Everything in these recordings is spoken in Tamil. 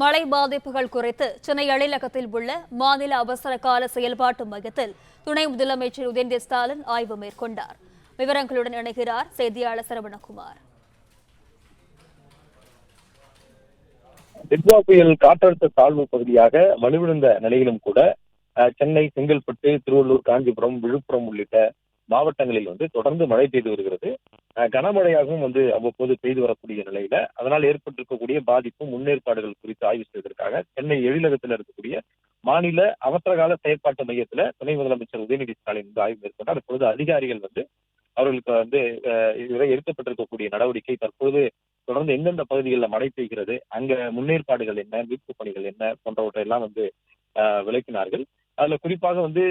மழை பாதிப்புகள் குறித்து சென்னை எழிலகத்தில் உள்ள மாநில அவசர கால செயல்பாட்டு மையத்தில் துணை முதலமைச்சர் உதயநிதி ஸ்டாலின் ஆய்வு மேற்கொண்டார். விவரங்களுடன் இணைகிறார் செய்தியாளர் சரவணகுமார். டிட்வா புயல் காற்றழுத்த தாழ்வு பகுதியாக வலுவிழந்த நிலையிலும் கூட சென்னை செங்கல்பட்டு திருவள்ளூர் காஞ்சிபுரம் விழுப்புரம் உள்ளிட்ட மாவட்டங்களில் வந்து தொடர்ந்து மழை பெய்து வருகிறது. கனமழையாகவும் வந்து அவ்வப்போது பெய்து வரக்கூடிய நிலையில அதனால் ஏற்பட்டிருக்கக்கூடிய பாதிப்பு முன்னேற்பாடுகள் குறித்து ஆய்வு செய்வதற்காக சென்னை எழிலகத்தில் இருக்கக்கூடிய மாநில அவசரகால செயற்பாட்டு மையத்துல துணை முதலமைச்சர் உதயநிதி ஸ்டாலின் வந்து ஆய்வு மேற்கொண்டார். அப்பொழுது அதிகாரிகள் வந்து அவர்களுக்கு வந்து இதுவரை எடுக்கப்பட்டிருக்கக்கூடிய நடவடிக்கை தற்போது தொடர்ந்து எந்தெந்த பகுதிகளில் மழை பெய்கிறது அங்க முன்னேற்பாடுகள் என்ன மீட்பு பணிகள் என்ன போன்றவற்றை எல்லாம் வந்து விளக்கினார்கள். அதுல குறிப்பாக வந்து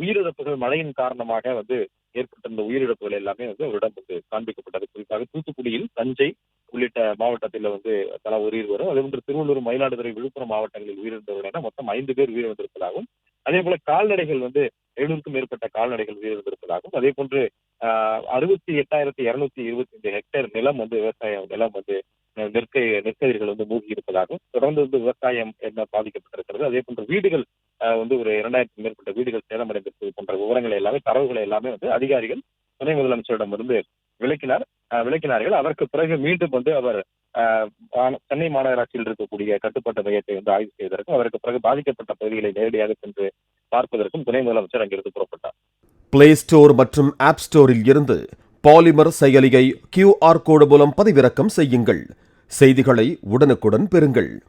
உயிரிழப்புகள் மழையின் காரணமாக வந்து ஏற்பட்டிருந்த உயிரிழப்புகள் எல்லாமே வந்து அவரிடம் வந்து காண்பிக்கப்பட்டது. குறிப்பாக தூத்துக்குடியில் தஞ்சை உள்ளிட்ட மாவட்டத்தில் வந்து தலா ஒரு இருவரும் அதே போன்று திருவள்ளூர் மயிலாடுதுறை விழுப்புரம் மாவட்டங்களில் உயிரிழந்தவர்கள் என மொத்தம் ஐந்து பேர் உயிரிழந்திருப்பதாகவும் அதே போல கால்நடைகள் வந்து எழுநூறுக்கும் மேற்பட்ட கால்நடைகள் உயிரிழந்திருப்பதாகவும் அதே போன்று அறுபத்தி எட்டாயிரத்தி இருநூத்தி இருபத்தி ஐந்து ஹெக்டேர் நிலம் வந்து விவசாய நிலம் வந்து நெற்கை நெற்கதிர்கள் வந்து மூழ்கி இருப்பதாகவும் தொடர்ந்து வந்து விவசாயம் என்ன பாதிக்கப்பட்டிருக்கிறது. அதே போன்ற வீடுகள் வந்து ஒரு இரண்டாயிரத்துக்கும் மேற்பட்ட வீடுகள் சேதமடைந்திருப்பது போன்ற விவரங்களை எல்லாமே தரவுகளை எல்லாமே வந்து அதிகாரிகள் துணை முதலமைச்சரிடம் இருந்து விளக்கினார். விளக்கினார்கள். அதற்கு பிறகு மீண்டும் வந்து அவர் மா- சென்னை மாநகராட்சியில் இருக்கக்கூடிய கட்டுப்பாட்டு மையத்தை வந்து ஆய்வு செய்வதற்கும் அதற்கு பிறகு பாதிக்கப்பட்ட பகுதிகளை நேரடியாக சென்று பார்ப்பதற்கும் துணை முதலமைச்சர் அங்கிருந்து புறப்பட்டார். பிளே ஸ்டோர் மற்றும் ஆப் ஸ்டோரில் இருந்து பாலிமர் செயலியை கியூஆர் கோடு மூலம் பதிவிறக்கம் செய்யுங்கள். செய்திகளை உடனுக்குடன் பெறுங்கள்.